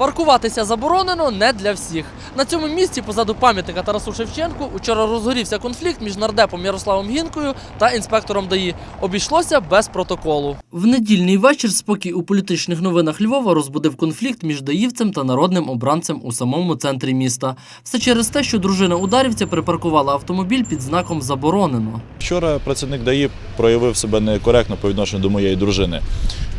Паркуватися заборонено не для всіх. На цьому місці позаду пам'ятника Тарасу Шевченку учора розгорівся конфлікт між нардепом Ярославом Гінкою та інспектором ДАІ. Обійшлося без протоколу. В недільний вечір спокій у політичних новинах Львова розбудив конфлікт між даївцем та народним обранцем у самому центрі міста. Все через те, що дружина ударівця припаркувала автомобіль під знаком заборонено. Вчора працівник ДАІ проявив себе некоректно по відношенню до моєї дружини.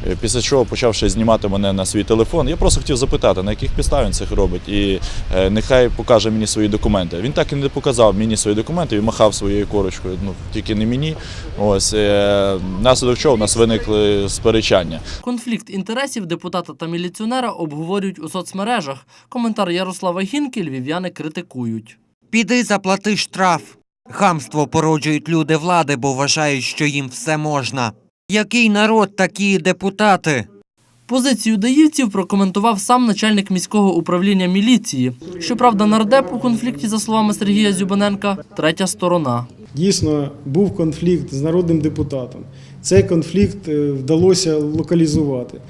Е, Після чого почавши знімати мене на свій телефон, я просто хотів запитати, на яких підставах він це робить, і е, нехай покаже мені свої документи. Він так і не показав мені свої документи, він махав своєю корочкою, ну тільки не мені. Ось е, наслідок чого у нас виникли сперечання. Конфлікт інтересів депутата та міліціонера обговорюють у соцмережах. Коментар Ярослава Гінки львів'яни критикують. Піди заплати штраф. Хамство породжують люди влади, бо вважають, що їм все можна. Який народ, такі депутати. Позицію даївців прокоментував сам начальник міського управління міліції. Щоправда, нардеп у конфлікті, за словами Сергія Зюбаненка, третя сторона. Дійсно, був конфлікт з народним депутатом. Цей конфлікт е, вдалося локалізувати.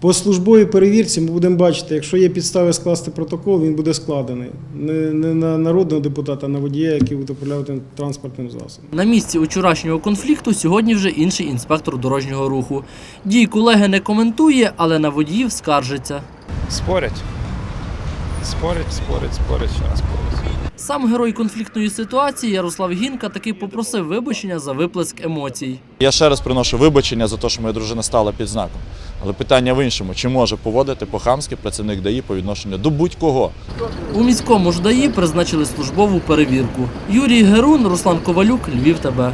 По службовій перевірці ми будемо бачити, якщо є підстави скласти протокол, він буде складений. Не, не на народного депутата, а на водія, який буде управляти транспортним засобом. На місці учорашнього конфлікту сьогодні вже інший інспектор дорожнього руху. Дії колеги не коментує, але на водіїв скаржиться. Спорять. Спорять, спорять, спорять, ще раз спорять. Сам герой конфліктної ситуації Ярослав Гінка таки попросив вибачення за виплеск емоцій. Я ще раз приношу вибачення за те, що моя дружина стала під знаком. Але питання в іншому: чи може поводити по-хамськи працівник ДАІ по відношенню до будь-кого? У міському ж ДАІ призначили службову перевірку. Юрій Герун, Руслан Ковалюк, Львів ТБ.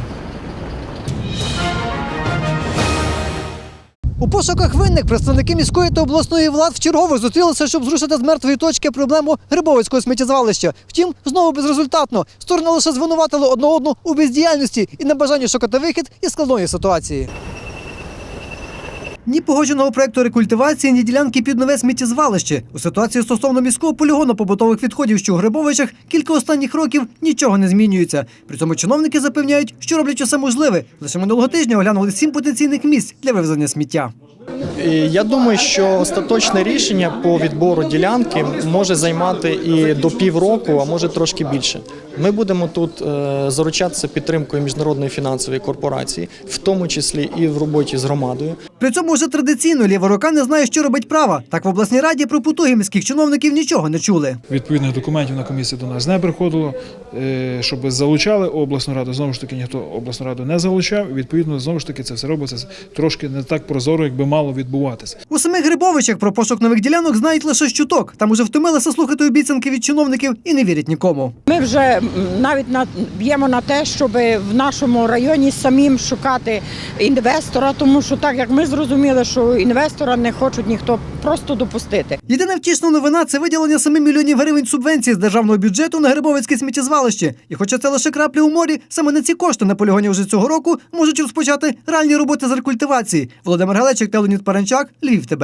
У пошуках винних представники міської та обласної влад вчергово зустрілися, щоб зрушити з мертвої точки проблему Грибовицького сміттєзвалища. Втім, знову безрезультатно. Сторони лише звинуватили одне одну у бездіяльності і небажанні шукати вихід із складної ситуації. Ні погодженого проекту рекультивації, ні ділянки під нове сміттєзвалище. У ситуації стосовно міського полігону побутових відходів, що у Грибовичах, кілька останніх років нічого не змінюється. При цьому чиновники запевняють, що роблять усе можливе. Лише минулого тижня оглянули сім потенційних місць для вивезення сміття. Я думаю, що остаточне рішення по відбору ділянки може займати і до півроку, а може трошки більше. Ми будемо тут е, заручатися підтримкою міжнародної фінансової корпорації, в тому числі і в роботі з громадою. При цьому вже традиційно ліва рука не знає, що робить права. Так в обласній раді про потуги міських чиновників нічого не чули. Відповідних документів на комісії до нас не приходило, е, щоб залучали обласну раду. Знову ж таки, ніхто обласну раду не залучав. Відповідно, знову ж таки, це все робиться трошки не так прозоро, як би мало відбуватися. У самих Грибовичах про пошук нових ділянок знають лише щуток. Там уже втомилися слухати обіцянки від чиновників і не вірять нікому. Ми вже навіть на, б'ємо на те, щоб в нашому районі самим шукати інвестора, тому що так як ми зрозуміли, що інвестора не хочуть ніхто просто допустити. Єдина втішна новина це виділення 7 мільйонів гривень субвенції з державного бюджету на Грибовицьке сміттєзвалище. І хоча це лише краплі у морі, саме на ці кошти на полігоні вже цього року можуть розпочати реальні роботи з рекультивації. Володимир Галечик та Леонід Паранчак, Львів ТБ.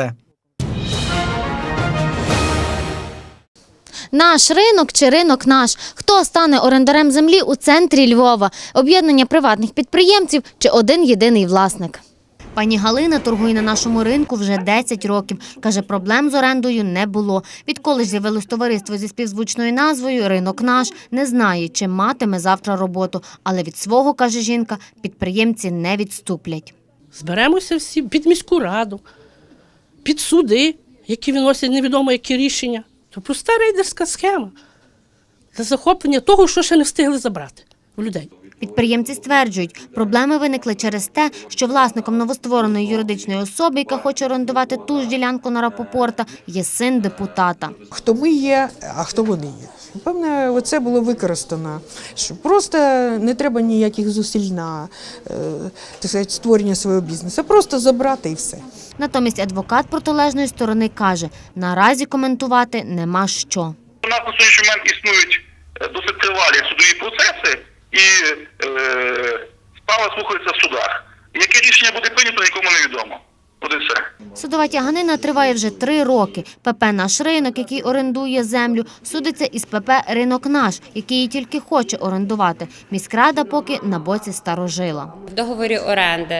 Наш ринок чи ринок наш? Хто стане орендарем землі у центрі Львова? Об'єднання приватних підприємців чи один єдиний власник? Пані Галина торгує на нашому ринку вже 10 років. Каже, проблем з орендою не було. Відколи ж з'явилось товариство зі співзвучною назвою Ринок наш не знає, чи матиме завтра роботу. Але від свого, каже жінка, підприємці не відступлять. Зберемося всі під міську раду, під суди, які виносять невідомо які рішення. То проста рейдерська схема для захоплення того, що ще не встигли забрати в людей. Підприємці стверджують, проблеми виникли через те, що власником новоствореної юридичної особи, яка хоче орендувати ту ж ділянку на Рапопорта, є син депутата. Хто ми є, а хто вони є. Певне, оце було використано, що просто не треба ніяких зусиль на е, так сказати, створення свого бізнесу, просто забрати і все. Натомість адвокат протилежної сторони каже, наразі коментувати нема що. У нас на сьогоднішній момент існують е, досить тривалі судові процеси, і е, справа слухається в судах. Яке рішення буде прийнято, нікому не відомо. От і все. Судова тяганина триває вже три роки. ПП «Наш ринок», який орендує землю, судиться із ПП «Ринок наш», який її тільки хоче орендувати. Міськрада поки на боці старожила. В договорі оренди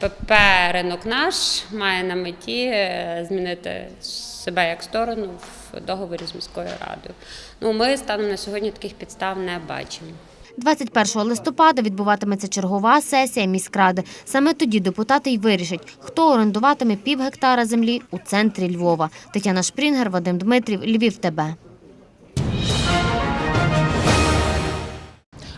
ПП Ринок наш має на меті е, змінити себе як сторону в договорі з міською радою. Ну, ми станом на сьогодні таких підстав не бачимо. 21 листопада відбуватиметься чергова сесія міськради. Саме тоді депутати й вирішать, хто орендуватиме пів гектара землі у центрі Львова. Тетяна Шпрінгер, Вадим Дмитрів, Львів ТБ.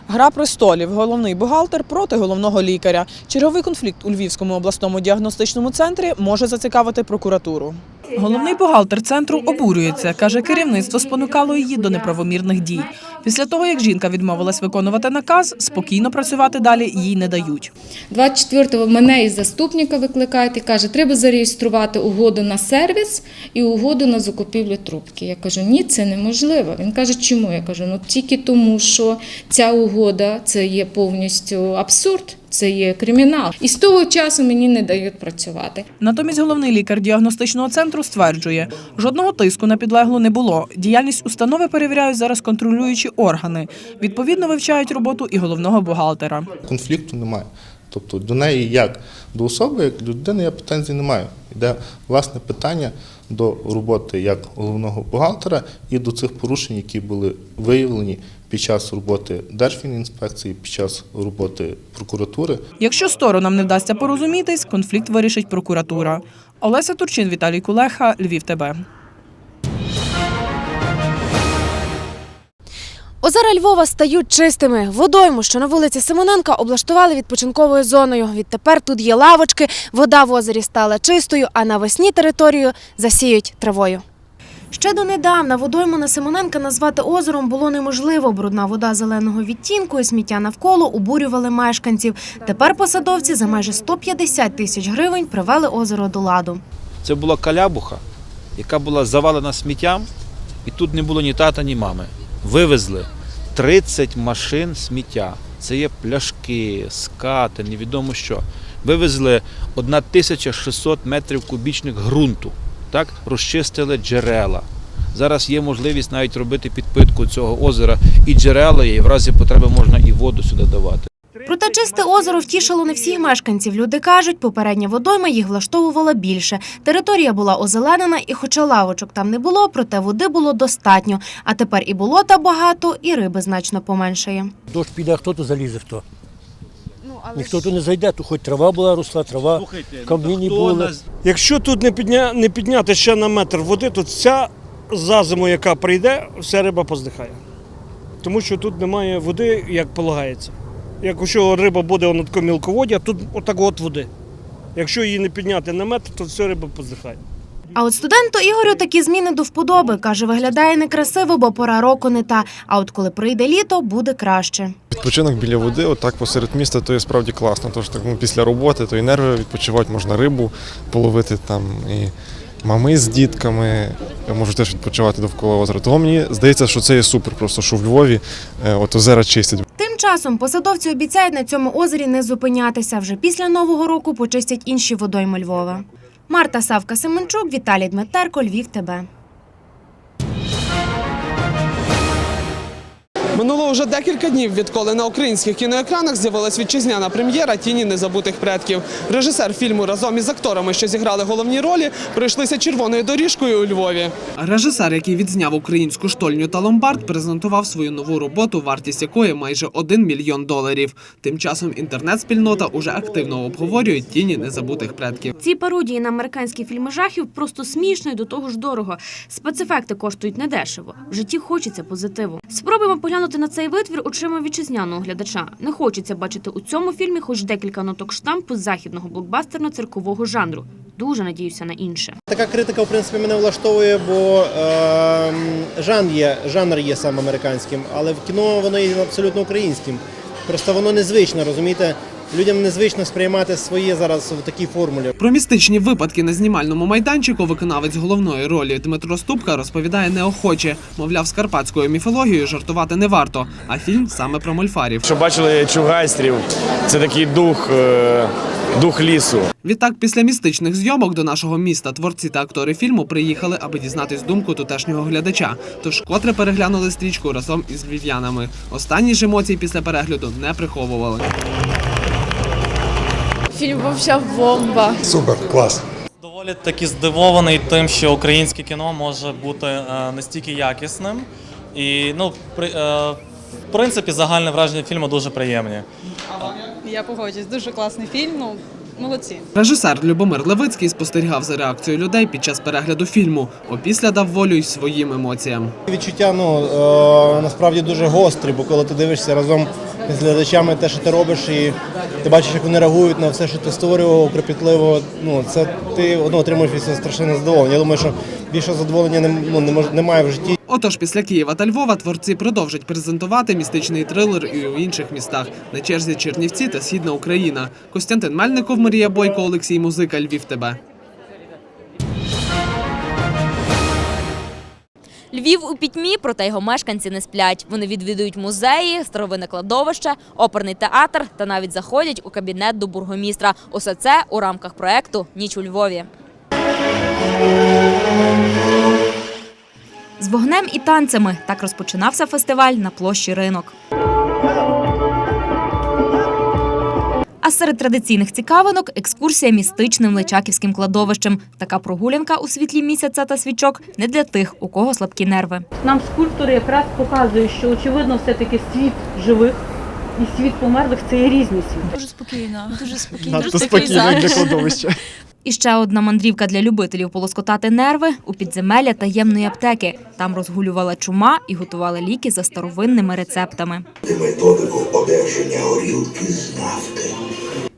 Гра престолів. Головний бухгалтер проти головного лікаря. Черговий конфлікт у Львівському обласному діагностичному центрі може зацікавити прокуратуру. Головний бухгалтер центру обурюється. Каже, керівництво спонукало її до неправомірних дій. Після того, як жінка відмовилась виконувати наказ, спокійно працювати далі їй не дають. 24-го мене і заступника викликають і каже, треба зареєструвати угоду на сервіс і угоду на закупівлю трубки. Я кажу, ні, це неможливо. Він каже, чому? Я кажу, ну тільки тому, що ця угода це є повністю абсурд, це є кримінал. І з того часу мені не дають працювати. Натомість головний лікар діагностичного центру стверджує, жодного тиску на підлеглу не було. Діяльність установи перевіряють зараз контролюючі органи. Відповідно вивчають роботу і головного бухгалтера. конфлікту немає. Тобто до неї як до особи, як до людини я претензій не маю. Йде власне питання до роботи як головного бухгалтера і до цих порушень, які були виявлені під час роботи Держфінінспекції, під час роботи прокуратури. Якщо сторонам не вдасться порозумітись, конфлікт вирішить прокуратура. Олеся Турчин, Віталій Кулеха, Львів ТБ. Озера Львова стають чистими. Водойму, що на вулиці Симоненка, облаштували відпочинковою зоною. Відтепер тут є лавочки, вода в озері стала чистою, а навесні територію засіють травою. Ще донедавна водойму на Симоненка назвати озером було неможливо. Брудна вода зеленого відтінку і сміття навколо обурювали мешканців. Тепер посадовці за майже 150 тисяч гривень привели озеро до ладу. Це була калябуха, яка була завалена сміттям, і тут не було ні тата, ні мами. Вивезли 30 машин сміття. Це є пляшки, скати, невідомо що. Вивезли 1600 метрів кубічних ґрунту. Так, розчистили джерела. Зараз є можливість навіть робити підпитку цього озера і джерела, і в разі потреби можна і воду сюди давати. Проте чисте озеро втішило не всіх мешканців. Люди кажуть, попередня водойма їх влаштовувала більше. Територія була озеленена, і хоча лавочок там не було, проте води було достатньо. А тепер і болота багато, і риби значно поменшає. Дощ піде, а хто тут залізе хто? Ніхто тут не зайде, тут хоч трава була, росла, трава, кам'яні були. Якщо тут не, підня... не підняти ще на метр води, то вся за зиму, яка прийде, вся риба поздихає. Тому що тут немає води, як полагається. Якщо риба буде на такому мілководі, а тут отак от води. Якщо її не підняти на метр, то вся риба поздихає. А от студенту Ігорю такі зміни до вподоби. Каже, виглядає некрасиво, бо пора року не та. А от коли прийде літо, буде краще. Відпочинок біля води, отак посеред міста, то є справді класно. Тож так ну, після роботи, то і нерви відпочивати, можна рибу половити там і мами з дітками можуть теж відпочивати довкола озера. Того мені здається, що це є супер, просто що в Львові е, от озера чистять. Тим часом посадовці обіцяють на цьому озері не зупинятися. Вже після нового року почистять інші водойми Львова. Марта Савка Семенчук, Віталій Дмитерко, Львів ТБ. Минуло вже декілька днів, відколи на українських кіноекранах з'явилась вітчизняна прем'єра Тіні незабутих предків. Режисер фільму разом із акторами, що зіграли головні ролі, пройшлися червоною доріжкою у Львові. Режисер, який відзняв українську штольню та ломбард, презентував свою нову роботу, вартість якої майже 1 мільйон доларів. Тим часом інтернет-спільнота уже активно обговорює тіні незабутих предків. Ці пародії на американські фільми жахів просто смішно і до того ж дорого. Спецефекти коштують недешево. В житті хочеться позитиву. Спробуємо поглянути на цей витвір очима вітчизняного глядача. Не хочеться бачити у цьому фільмі хоч декілька ноток штампу західного блокбастерно-циркового жанру. Дуже надіюся на інше. Така критика, в принципі, мене влаштовує, бо е, жанр є, жанр є сам американським, але в кіно воно є абсолютно українським. Просто воно незвично, розумієте? Людям незвично сприймати своє зараз в такій формулі. Про містичні випадки на знімальному майданчику виконавець головної ролі Дмитро Ступка розповідає неохоче. Мовляв, з карпатською міфологією жартувати не варто, а фільм саме про мольфарів. Що бачили чугайстрів, це такий дух е, дух лісу. Відтак, після містичних зйомок до нашого міста творці та актори фільму приїхали, аби дізнатись думку тутешнього глядача. Тож котре переглянули стрічку разом із львів'янами. Останні ж емоції після перегляду не приховували. Фільм вовча бомба. Супер, клас. Доволі таки здивований тим, що українське кіно може бути е, настільки якісним. І ну, при, е, в принципі, загальне враження фільму дуже приємні. Я погоджуюсь, дуже класний фільм. Ну молодці. Режисер Любомир Левицький спостерігав за реакцією людей під час перегляду фільму. Опісля дав волю й своїм емоціям. Відчуття ну е, насправді дуже гострі, бо коли ти дивишся разом з глядачами те, що ти робиш, і ти бачиш, як вони реагують на все, що ти створював, кропітливо. Ну це ти ну, отримуєш від цього страшне задоволення. Я думаю, що більше задоволення не, ну, немає в житті. Отож, після Києва та Львова творці продовжать презентувати містичний трилер і у інших містах. На черзі Чернівці та Східна Україна. Костянтин Мельников, Марія Бойко, Олексій Музика, Львів. ТБ. Львів у пітьмі, проте його мешканці не сплять. Вони відвідують музеї, старовинне кладовище, оперний театр та навіть заходять у кабінет до бургомістра. Усе це у рамках проекту Ніч у Львові. З вогнем і танцями так розпочинався фестиваль на площі ринок. А серед традиційних цікавинок екскурсія містичним Личаківським кладовищем. Така прогулянка у світлі місяця та свічок не для тих, у кого слабкі нерви. Нам скульптори якраз показують, що очевидно все-таки світ живих і світ померлих це є різні світи. Дуже спокійно, дуже спокійно. Надто спокійно як для кладовища. І ще одна мандрівка для любителів полоскотати нерви у підземелля таємної аптеки. Там розгулювала чума і готували ліки за старовинними рецептами. Методику одержання горілки з нафти.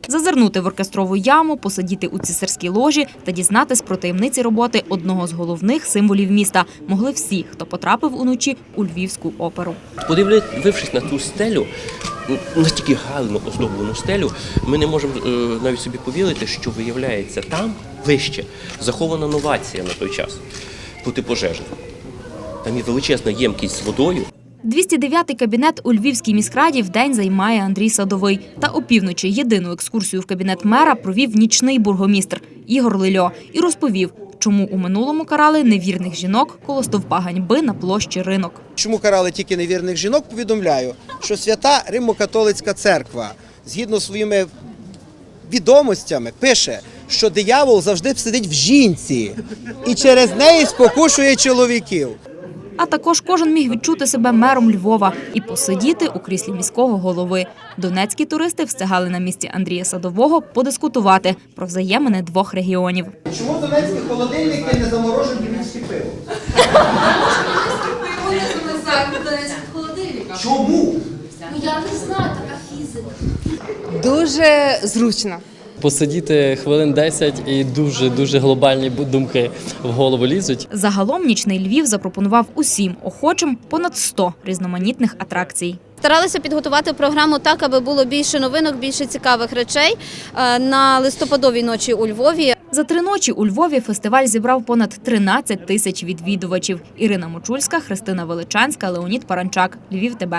Зазирнути в оркестрову яму, посидіти у цісарській ложі та дізнатись про таємниці роботи одного з головних символів міста могли всі, хто потрапив уночі у львівську оперу. Подивившись на ту стелю, настільки гарно оздоблену стелю, ми не можемо е, навіть собі повірити, що виявляється там вище захована новація на той час протипожежна. Там є величезна ємкість з водою. 209-й кабінет у Львівській міськраді в день займає Андрій Садовий. Та опівночі єдину екскурсію в кабінет мера провів нічний бургомістр Ігор Лильо і розповів, чому у минулому карали невірних жінок коло стовпа ганьби на площі ринок. Чому карали тільки невірних жінок? Повідомляю, що свята Римо-католицька церква згідно своїми відомостями пише, що диявол завжди сидить в жінці і через неї спокушує чоловіків. А також кожен міг відчути себе мером Львова і посидіти у кріслі міського голови. Донецькі туристи встигали на місці Андрія Садового подискутувати про взаємини двох регіонів. Чому донецькі холодильники не заморожені львівське пиво? Чому? Ну я не знаю, така фізика. Дуже зручно. Посидіти хвилин 10 і дуже дуже глобальні думки в голову лізуть. Загалом нічний Львів запропонував усім охочим понад 100 різноманітних атракцій. Старалися підготувати програму так, аби було більше новинок, більше цікавих речей е, на листопадовій ночі у Львові. За три ночі у Львові фестиваль зібрав понад 13 тисяч відвідувачів. Ірина Мочульська, Христина Величанська, Леонід Паранчак. Львів ТБ.